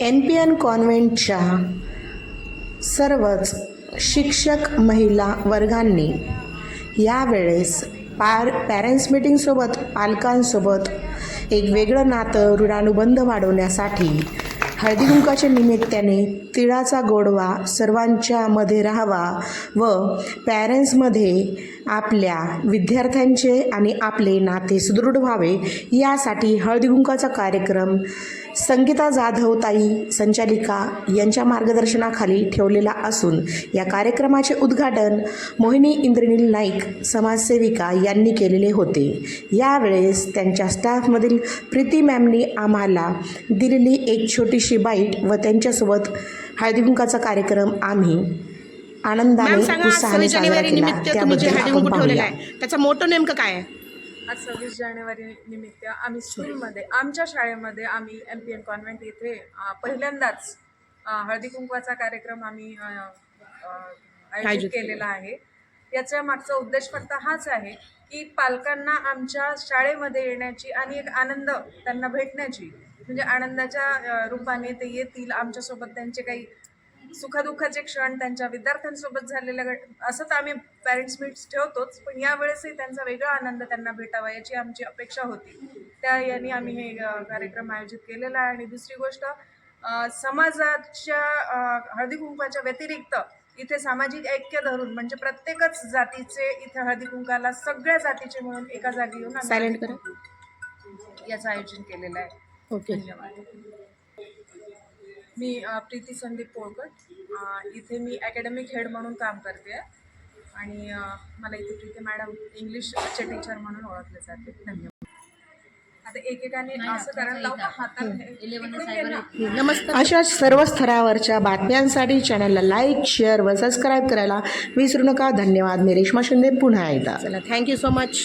N P N कॉन्व्हेंटच्या सर्वच शिक्षक महिला वर्गांनी यावेळेस पार पॅरेंट्स मीटिंगसोबत पालकांसोबत एक वेगळं नातं ऋणानुबंध वाढवण्यासाठी हळदीकुंकाच्या निमित्ताने तिळाचा गोडवा सर्वांच्या मध्ये राहावा व पॅरेंट्समध्ये आपल्या विद्यार्थ्यांचे आणि आपले नाते सुदृढ व्हावे यासाठी हळदीकुंकाचा कार्यक्रम संगीता जाधव ताई संचालिका यांच्या मार्गदर्शनाखाली ठेवलेला असून या कार्यक्रमाचे उद्घाटन मोहिनी इंद्रनील नाईक समाजसेविका यांनी केलेले होते. यावेळेस त्यांच्या स्टाफमधील प्रीती मॅमनी आम्हाला दिलेली एक छोटीशी बाईट व त्यांच्यासोबत हळदीकुंकाचा कार्यक्रम आम्ही आनंदाने उत्साहाने साजरा केला. त्याबद्दल आपण पाहूया. त्याचं मोठं नेमकं काय आहे? आज सव्वीस जानेवारी निमित्त आम्ही स्कूलमध्ये आमच्या शाळेमध्ये आम्ही एम पी एन कॉन्व्हेंट अ, पहिल्यांदाच हळदी कुंकवाचा कार्यक्रम आम्ही आयोजित केलेला आहे. याच्या मागचा उद्देश फक्त हाच आहे की पालकांना आमच्या शाळेमध्ये येण्याची आणि एक आनंद त्यांना भेटण्याची म्हणजे आनंदाच्या रूपाने ते येतील आमच्यासोबत त्यांचे काही सुखदुःखाचे क्षण त्यांच्या विद्यार्थ्यांसोबत झालेल्या घट- असं तर आम्ही पॅरेंट्स मीट्स ठेवतोच पण यावेळेसही त्यांचा वेगळा आनंद त्यांना भेटावा याची आमची अपेक्षा होती. त्या यांनी आम्ही हे कार्यक्रम आयोजित केलेला आहे. आणि दुसरी गोष्ट समाजाच्या हळदी कुंकवाच्या व्यतिरिक्त इथे सामाजिक ऐक्य धरून म्हणजे प्रत्येकच जातीचे इथे हळदी कुंकाला सगळ्या जातीचे म्हणून एका जागी येऊन याचं आयोजन केलेलं आहे. ओके धन्यवाद. मी प्रीती संदीप पोळकर. इथे मी अकॅडमिक हेड म्हणून काम करते. आणि मला इथे प्रीती मॅडम इंग्लिशचे टीचर म्हणून ओळखले जाते. धन्यवाद. आता एकेकाने असं हातात. नमस्कार. अशा सर्व स्तरावरच्या बातम्यांसाठी चॅनलला लाईक शेअर व सबस्क्राईब करायला विसरू नका. धन्यवाद. मी रेश्मा शिंदे. पुन्हा एकदा. चला थँक्यू सो मच